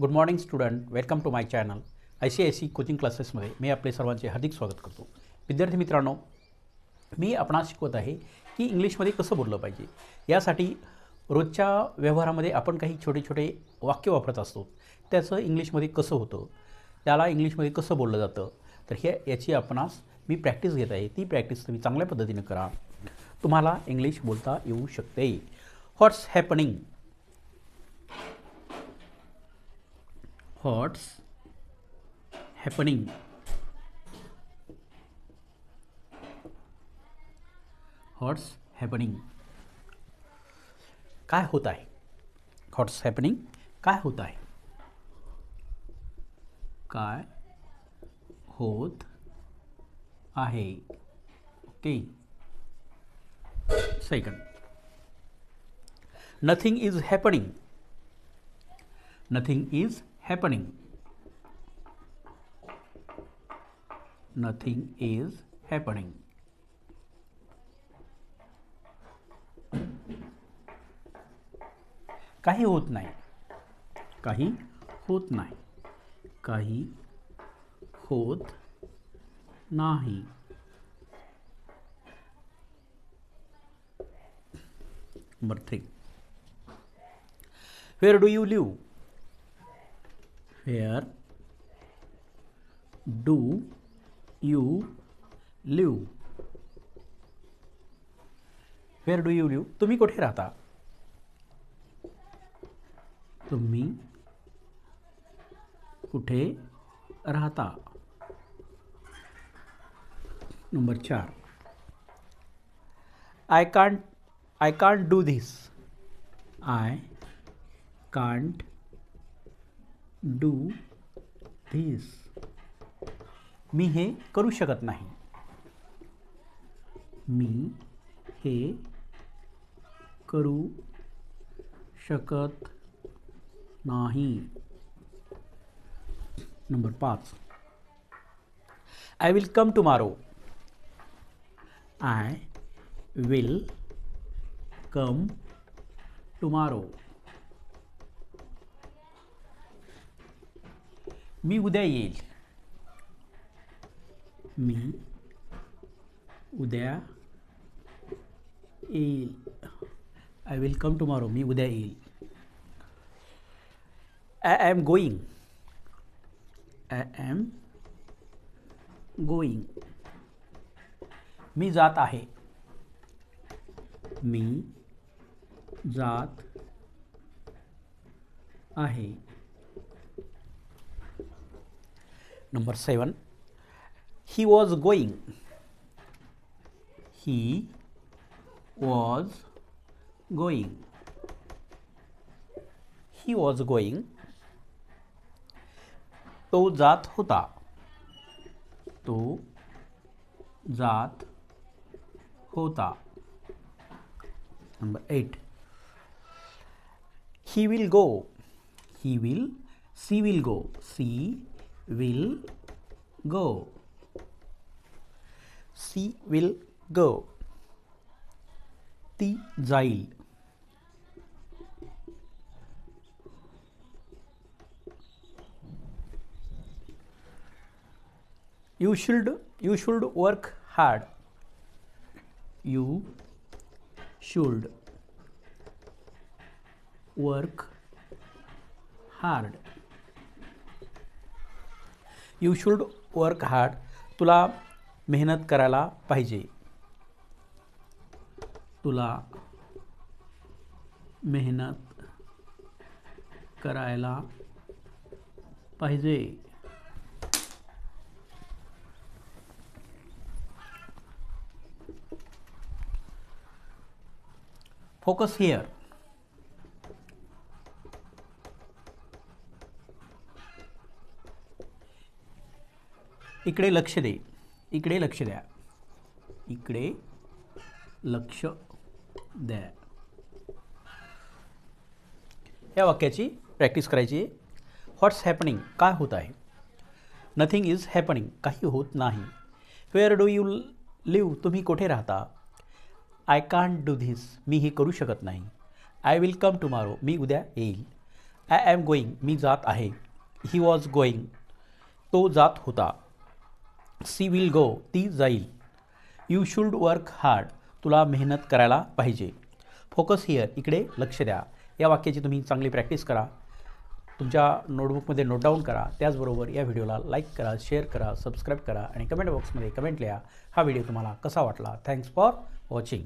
Good morning student welcome to my channel I C I C coaching क्लासेसमध्ये मी आपले सर्वांचे हार्दिक स्वागत करतो. विद्यार्थी मित्रांनो मी आपणास शिकवत आहे की इंग्लिशमध्ये कसं बोललं पाहिजे? यासाठी रोजच्या व्यवहारामध्ये आपण काही छोटे छोटे वाक्य वापरत असतो. त्याचं इंग्लिशमध्ये कसं होतं? त्याला इंग्लिशमध्ये कसं बोललं जातं? तर हे याची आपणास मी प्रॅक्टिस घेत आहे. ती प्रॅक्टिस तुम्ही चांगल्या पद्धतीने करा. तुम्हाला इंग्लिश बोलता येऊ शकते. व्हॉट्स happening what's happening what's happening काय होत आहे? व्हॉट्स हॅपनिंग काय होत आहे? काय होत आहे? Okay second nothing is happening nothing is happening. Nothing is happening. काही होत नाही. काही होत नाही. काही होत नाही. Number three where do you live where do you live? Where do you live? तुम्ही कुठे राहता? तुम्ही कुठे राहता? नंबर चार. I can't I can't do this I can't do this मी हे करू शकत नाही. मी हे करू शकत नाही. नंबर पाच. I will come tomorrow I will come tomorrow मी उद्या येईल. मी उद्या येईल. आय विल कम टुमॉरो मी उद्या येईल. I am going I am going मी जात आहे. मी जात आहे. Number seven, he was going. He was going. He was going. तो जात होता तो जात होता number eight he will go he will see will go see will go. She will go. The child. You should you should work hard. You should work hard. You should work hard तुला मेहनत करायला पाहिजे. तुला मेहनत करायला पाहिजे. Focus here इकडे लक्ष दे. इकडे लक्ष द्या. इकडे लक्ष द्या. या वाक्याची प्रॅक्टिस करायची व्हॉट्स हॅपनिंग काय होत आहे? नथिंग इज हॅपनिंग काही होत नाही. वेअर डू यू लिव्ह तुम्ही कुठे राहता? आय कांट डू धिस मी हे करू शकत नाही. आय विल कम टुमारो मी उद्या येईल. आय ॲम गोईंग मी जात आहे. ही वॉज गोईंग तो जात होता. सी विल गो ती जाईल. यू शुल्ड वर्क हार्ड तुला मेहनत करायला पाहिजे. फोकस हिअर इकडे लक्ष द्या. या वाक्याची तुम्ही चांगली प्रॅक्टिस करा. तुमच्या नोटबुकमध्ये नोट डाऊन करा. त्याचबरोबर या व्हिडिओला लाईक करा शेअर करा सबस्क्राईब करा आणि कमेंट बॉक्समध्ये कमेंट लिहा. हा व्हिडिओ तुम्हाला कसा वाटला? Thanks for watching.